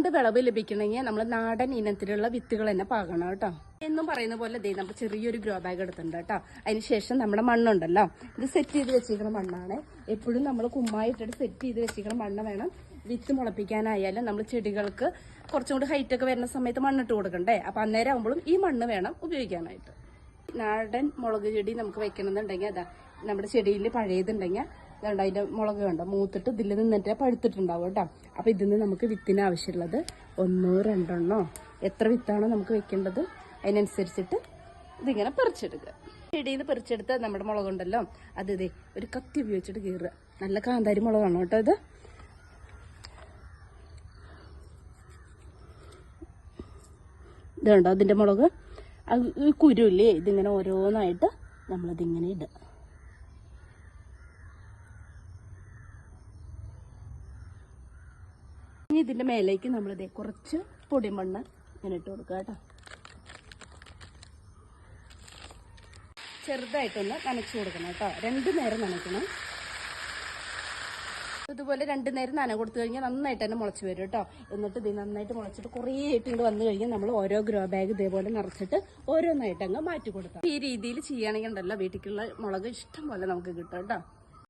നീണ്ട വിളവ് ലഭിക്കണമെങ്കിൽ നമ്മൾ നാടൻ ഇനത്തിലുള്ള വിത്തുകൾ തന്നെ പാകണം കേട്ടോ. എന്നും പറയുന്ന പോലെ ദേ നമ്മൾ ചെറിയൊരു ഗ്രോ ബാഗ് എടുത്തിട്ടുണ്ട് കേട്ടോ. അതിനുശേഷം നമ്മുടെ മണ്ണുണ്ടല്ലോ. ഇത് സെറ്റ് ചെയ്ത് വെച്ചിരിക്കുന്ന മണ്ണാണ്. എപ്പോഴും നമ്മൾ കുമ്മായിട്ടിട്ട് സെറ്റ് ചെയ്ത് വെച്ചിരിക്കുന്ന മണ്ണ് വേണം. വിത്ത് മുളപ്പിക്കാനായാലും നമ്മൾ ചെടികൾക്ക് കുറച്ചും കൂടി ഹൈറ്റ് ഒക്കെ വരുന്ന സമയത്ത് മണ്ണിട്ട് കൊടുക്കണ്ടേ? അപ്പം അന്നേരം ആകുമ്പോഴും ഈ മണ്ണ് വേണം ഉപയോഗിക്കാനായിട്ട്. നാടൻ മുളക് ചെടി നമുക്ക് വെക്കണമെന്നുണ്ടെങ്കിൽ അതാ നമ്മുടെ ചെടിയിൽ പഴയതുണ്ടെങ്കിൽ അതുകൊണ്ട് അതിന്റെ മുളക് കണ്ടോ? മൂത്തിട്ട് ഇതിൽ നിന്നിട്ട് പഴുത്തിട്ടുണ്ടാവും കേട്ടോ. അപ്പോൾ ഇതിൽ നിന്ന് നമുക്ക് വിത്തിന് ആവശ്യമുള്ളത് ഒന്നോ രണ്ടെണ്ണോ എത്ര വിത്താണോ നമുക്ക് വെക്കേണ്ടത് അതിനനുസരിച്ചിട്ട് ഇതിങ്ങനെ പറിച്ചെടുക്കുക. ചെടിയിൽ നിന്ന് പറിച്ചെടുത്ത നമ്മുടെ മുളകുണ്ടല്ലോ അത് ഇതേ ഒരു കത്തി ഉപയോഗിച്ചിട്ട് കീറുക. നല്ല കാന്താരി മുളകാണ് കേട്ടോ ഇത്. ഇതുണ്ടോ അതിന്റെ മുളക്? അത് കുരുല്ലേ ഇതിങ്ങനെ ഓരോന്നായിട്ട് നമ്മളതിങ്ങനെ ഇടുക. ഇനി ഇതിന്റെ മേലേക്ക് നമ്മളിതേ കുറച്ച് പൊടിമണ്ണ് ഇങ്ങനെ ഇട്ട് കൊടുക്കുക കേട്ടോ. ചെറുതായിട്ടൊന്ന് നനച്ചു കൊടുക്കണം കേട്ടോ. രണ്ടു നേരം നനയ്ക്കണം. ഇതുപോലെ രണ്ടു നേരം നന കൊടുത്തു കഴിഞ്ഞാൽ നന്നായിട്ട് തന്നെ മുളച്ച് വരും കേട്ടോ. എന്നിട്ട് ഇത് നന്നായിട്ട് മുളച്ചിട്ട് കുറേ ആയിട്ട് ഇങ്ങോട്ട് വന്നു കഴിഞ്ഞാൽ നമ്മൾ ഓരോ ഗ്രോ ബാഗ് ഇതേപോലെ നിറച്ചിട്ട് ഓരോന്നായിട്ട് അങ്ങ് മാറ്റി കൊടുക്കാം. ഈ രീതിയിൽ ചെയ്യുകയാണെങ്കിൽ ഉണ്ടല്ലോ വീട്ടിലുള്ള മുളക് ഇഷ്ടം പോലെ നമുക്ക് കിട്ടും കേട്ടോ.